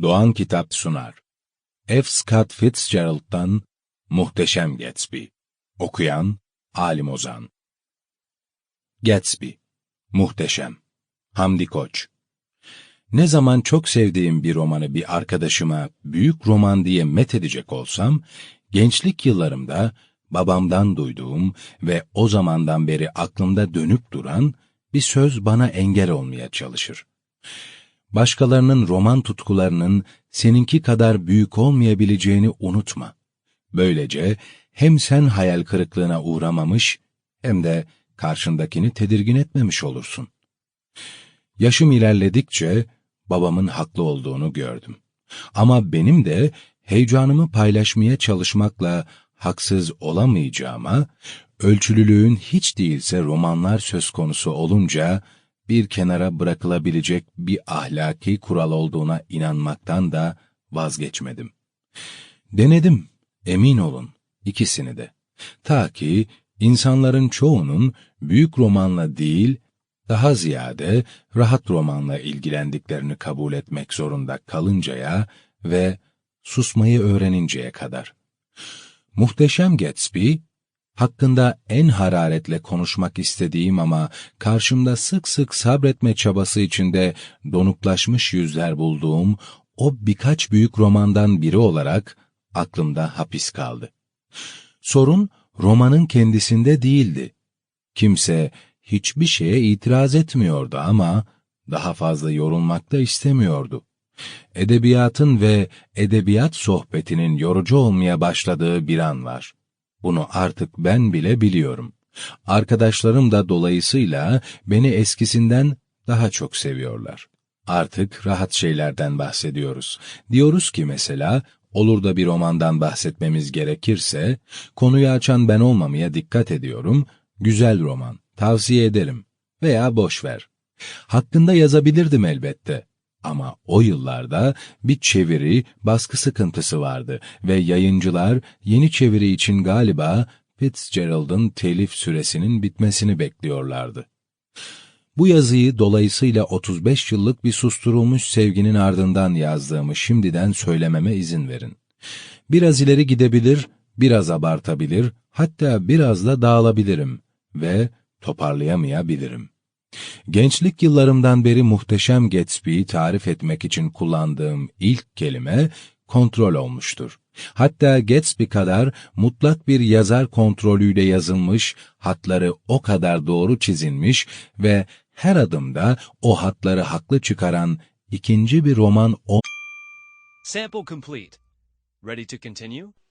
Doğan Kitap sunar. F. Scott Fitzgerald'dan Muhteşem Gatsby. Okuyan Alim Ozan. Gatsby. Muhteşem. Hamdi Koç. Ne zaman çok sevdiğim bir romanı bir arkadaşıma büyük roman diye met edecek olsam, gençlik yıllarımda babamdan duyduğum ve o zamandan beri aklımda dönüp duran bir söz bana engel olmaya çalışır. Başkalarının roman tutkularının seninki kadar büyük olmayabileceğini unutma. Böylece hem sen hayal kırıklığına uğramamış hem de karşındakini tedirgin etmemiş olursun. Yaşım ilerledikçe babamın haklı olduğunu gördüm. Ama benim de heyecanımı paylaşmaya çalışmakla haksız olamayacağıma, ölçülülüğün hiç değilse romanlar söz konusu olunca bir kenara bırakılabilecek bir ahlaki kural olduğuna inanmaktan da vazgeçmedim. Denedim, emin olun, ikisini de. Ta ki insanların çoğunun büyük romanla değil, daha ziyade rahat romanla ilgilendiklerini kabul etmek zorunda kalıncaya ve susmayı öğreninceye kadar. Muhteşem Gatsby, hakkında en hararetle konuşmak istediğim ama karşımda sık sık sabretme çabası içinde donuklaşmış yüzler bulduğum o birkaç büyük romandan biri olarak aklımda hapis kaldı. Sorun romanın kendisinde değildi. Kimse hiçbir şeye itiraz etmiyordu ama daha fazla yorulmak da istemiyordu. Edebiyatın ve edebiyat sohbetinin yorucu olmaya başladığı bir an var. Bunu artık ben bile biliyorum. Arkadaşlarım da dolayısıyla beni eskisinden daha çok seviyorlar. Artık rahat şeylerden bahsediyoruz. Diyoruz ki mesela, olur da bir romandan bahsetmemiz gerekirse, konuyu açan ben olmamaya dikkat ediyorum, güzel roman, tavsiye ederim veya boş ver. Hakkında yazabilirdim elbette. Ama o yıllarda bir çeviri, baskı sıkıntısı vardı ve yayıncılar yeni çeviri için galiba Fitzgerald'ın telif süresinin bitmesini bekliyorlardı. Bu yazıyı dolayısıyla 35 yıllık bir susturulmuş sevginin ardından yazdığımı şimdiden söylememe izin verin. Biraz ileri gidebilir, biraz abartabilir, hatta biraz da dağılabilirim ve toparlayamayabilirim. Gençlik yıllarımdan beri muhteşem Gatsby'yi tarif etmek için kullandığım ilk kelime kontrol olmuştur. Hatta Gatsby kadar mutlak bir yazar kontrolüyle yazılmış, hatları o kadar doğru çizilmiş ve her adımda o hatları haklı çıkaran ikinci bir roman o Sample complete. Ready to continue?